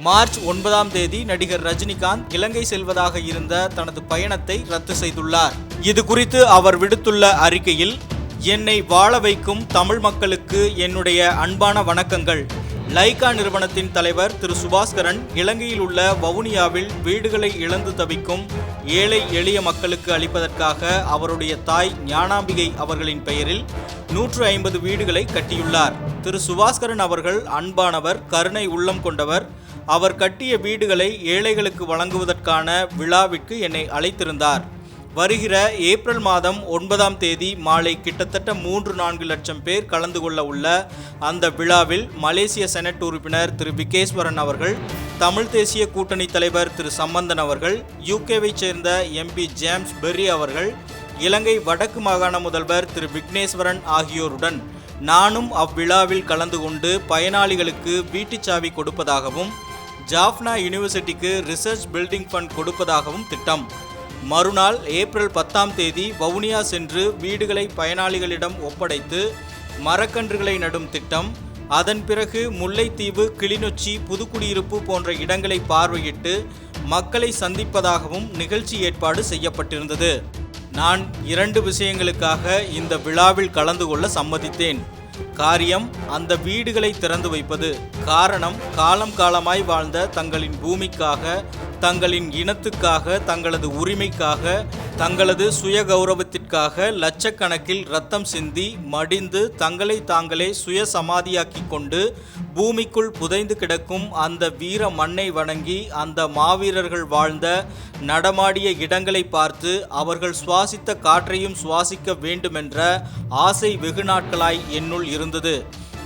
March ஒன்பதாம் தேதி நடிகர் ரஜினிகாந்த் இலங்கை செல்வதாக இருந்த தனது பயணத்தை ரத்து செய்துள்ளார். இது குறித்து அவர் விடுத்துள்ள அறிக்கையில் என்னை வாழ வைக்கும் தமிழ் மக்களுக்கு என்னுடைய அன்பான வணக்கங்கள். லைகா நிறுவனத்தின் தலைவர் திரு. சுபாஸ்கரன் இலங்கையில் உள்ள வவுனியாவில் வீடுகளை இழந்து தவிக்கும் ஏழை எளிய மக்களுக்கு அளிப்பதற்காக அவருடைய தாய் ஞானாம்பிகை அவர்களின் பெயரில் நூற்று ஐம்பது வீடுகளை கட்டியுள்ளார். திரு. சுபாஸ்கரன் அவர்கள் அன்பானவர் கருணை உள்ளம் கொண்டவர் அவர் கட்டிய வீடுகளை ஏழைகளுக்கு வழங்குவதற்கான விழாவிற்கு என்னை அழைத்திருந்தார். வருகிற ஏப்ரல் மாதம் ஒன்பதாம் தேதி மாலை கிட்டத்தட்ட மூன்று நான்கு லட்சம் பேர் கலந்து கொள்ள உள்ள அந்த விழாவில் மலேசிய செனட் உறுப்பினர் திரு விகேஸ்வரன் அவர்கள் தமிழ் தேசிய கூட்டணி தலைவர் திரு சம்பந்தன் அவர்கள் யூகேவைச் சேர்ந்த எம்பி ஜேம்ஸ் பெர்ரி அவர்கள் இலங்கை வடக்கு மாகாண முதல்வர் திரு விக்னேஸ்வரன் ஆகியோருடன் நானும் அவ்விழாவில் கலந்து கொண்டு பயனாளிகளுக்கு வீட்டுச்சாவி கொடுப்பதாகவும் ஜாஃப்னா யூனிவர்சிட்டிக்கு ரிசர்ச் பில்டிங் ஃபண்ட் கொடுப்பதாகவும் திட்டம். மறுநாள் ஏப்ரல் பத்தாம் தேதி வவுனியா சென்று வீடுகளை பயனாளிகளிடம் ஒப்படைத்து மரக்கன்றுகளை நடும் திட்டம். அதன் பிறகு முல்லைத்தீவு கிளிநொச்சி புதுக்குடியிருப்பு போன்ற இடங்களை பார்வையிட்டு மக்களை சந்திப்பதாகவும் நிகழ்ச்சி ஏற்பாடு செய்யப்பட்டிருந்தது. நான் இரண்டு விஷயங்களுக்காக இந்த விழாவில் கலந்து கொள்ள சம்மதித்தேன். காரியம் அந்த வீடுகளை திறந்து வைப்பது. காரணம் காலம் காலமாய் வாழ்ந்த தங்களின் பூமிக்காக தங்களின் இனத்துக்காக தங்களது உரிமைக்காக தங்களது சுய கௌரவத்திற்காக லட்சக்கணக்கில் ரத்தம் சிந்தி மடிந்து தங்களை தாங்களே சுய சமாதியாக்கி கொண்டு பூமிக்குள் புதைந்து கிடக்கும் அந்த வீர மண்ணை வணங்கி அந்த மாவீரர்கள் வாழ்ந்த நடமாடிய இடங்களை பார்த்து அவர்கள் சுவாசித்த காற்றையும் சுவாசிக்க வேண்டுமென்ற ஆசை வெகு நாட்களாய் என்னுள் இருந்தது.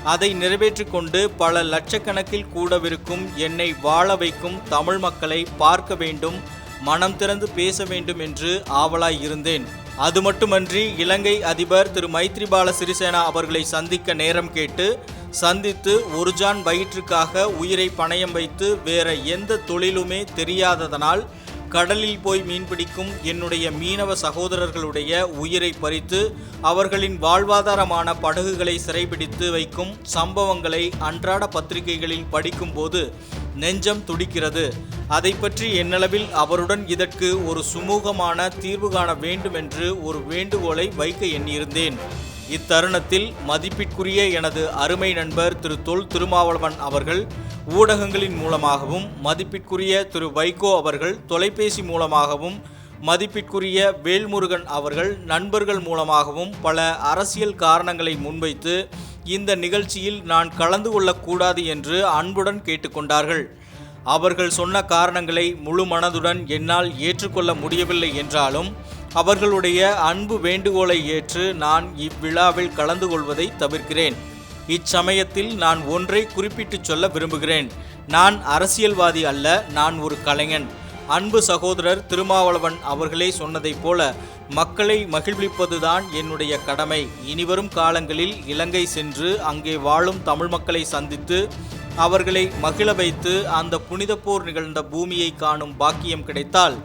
அதை நிறைவேற்றிக் கொண்டு பல லட்சக்கணக்கில் கூடவிருக்கும் என்னை வாழ வைக்கும் தமிழ் மக்களை பார்க்க வேண்டும். மனம் திறந்து பேச வேண்டும் என்று ஆவலாய் இருந்தேன். அது மட்டுமன்றி இலங்கை அதிபர் திரு மைத்ரிபால சிறிசேனா அவர்களை சந்திக்க நேரம் கேட்டு சந்தித்து ஒரு ஜான் வயிற்றுக்காக உயிரை பணயம் வைத்து வேற எந்த தொழிலுமே தெரியாததனால் கடலில் போய் மீன்பிடிக்கும் என்னுடைய மீனவ சகோதரர்களுடைய உயிரை பறித்து அவர்களின் வாழ்வாதாரமான படகுகளை சிறைபிடித்து வைக்கும் சம்பவங்களை அன்றாட பத்திரிகைகளில் படிக்கும்போது நெஞ்சம் துடிக்கிறது. அதை பற்றி என்னளவில் அவருடன் இதற்கு ஒரு சுமூகமான தீர்வு காண வேண்டும் என்று ஒரு வேண்டுகோளை வைக்க எண்ணியிருந்தேன். இத்தருணத்தில் மதிப்பிற்குரிய எனது அருமை நண்பர் திரு தொல் திருமாவளவன் அவர்கள் ஊடகங்களின் மூலமாகவும் மதிப்பிற்குரிய திரு வைகோ அவர்கள் தொலைபேசி மூலமாகவும் மதிப்பிற்குரிய வேல்முருகன் அவர்கள் நண்பர்கள் மூலமாகவும் பல அரசியல் காரணங்களை முன்வைத்து இந்த நிகழ்ச்சியில் நான் கலந்து கொள்ளக்கூடாது என்று அன்புடன் கேட்டுக்கொண்டார்கள். அவர்கள் சொன்ன காரணங்களை முழு மனதுடன் என்னால் ஏற்றுக்கொள்ள முடியவில்லை என்றாலும் அவர்களுடைய அன்பு வேண்டுகோளை ஏற்று நான் இவ்விழாவில் கலந்து கொள்வதை தவிர்க்கிறேன். இச்சமயத்தில் நான் ஒன்றை குறிப்பிட்டு சொல்ல விரும்புகிறேன். நான் அரசியல்வாதி அல்ல நான் ஒரு கலைஞன். அன்பு சகோதரர் திருமாவளவன் அவர்களே சொன்னதைப் போல மக்களை மகிழ்விப்பதுதான் என்னுடைய கடமை. இனிவரும் காலங்களில் இலங்கை சென்று அங்கே வாழும் தமிழ் மக்களை சந்தித்து அவர்களை மகிழ வைத்து அந்த புனித போர் நிகழ்ந்த பூமியை காணும் பாக்கியம் கிடைத்தால்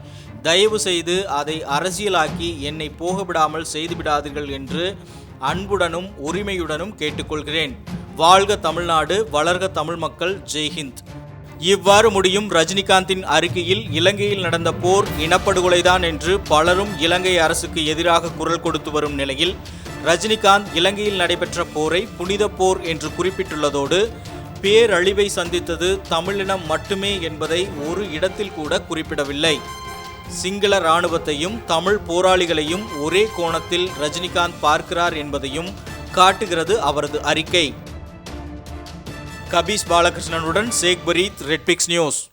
தயவு செய்து அதை அரசியலாக்கி என்னை போகவிடாமல் செய்துவிடாதீர்கள் என்று அன்புடனும் உரிமையுடனும் கேட்டுக்கொள்கிறேன். வாழ்க தமிழ்நாடு வளர்க தமிழ் மக்கள் ஜெய்ஹிந்த் இவ்வாறு முடியும் ரஜினிகாந்தின் அறிக்கையில் இலங்கையில் நடந்த போர் இனப்படுகொலைதான் என்று பலரும் இலங்கை அரசுக்கு எதிராக குரல் கொடுத்து வரும் நிலையில் ரஜினிகாந்த் இலங்கையில் நடைபெற்ற போரை புனித போர் என்று குறிப்பிட்டுள்ளதோடு பேரழிவை சந்தித்தது தமிழினம் மட்டுமே என்பதை ஒரு இடத்தில் கூட குறிப்பிடவில்லை. சிங்கள இராணுவத்தையும் தமிழ் போராளிகளையும் ஒரே கோணத்தில் ரஜினிகாந்த் பார்க்கிறார் என்பதையும் காட்டுகிறது அவரது அறிக்கை. கபீஸ் பாலகிருஷ்ணனுடன் சேக் பரீத் ரெட்பிக்ஸ் நியூஸ்.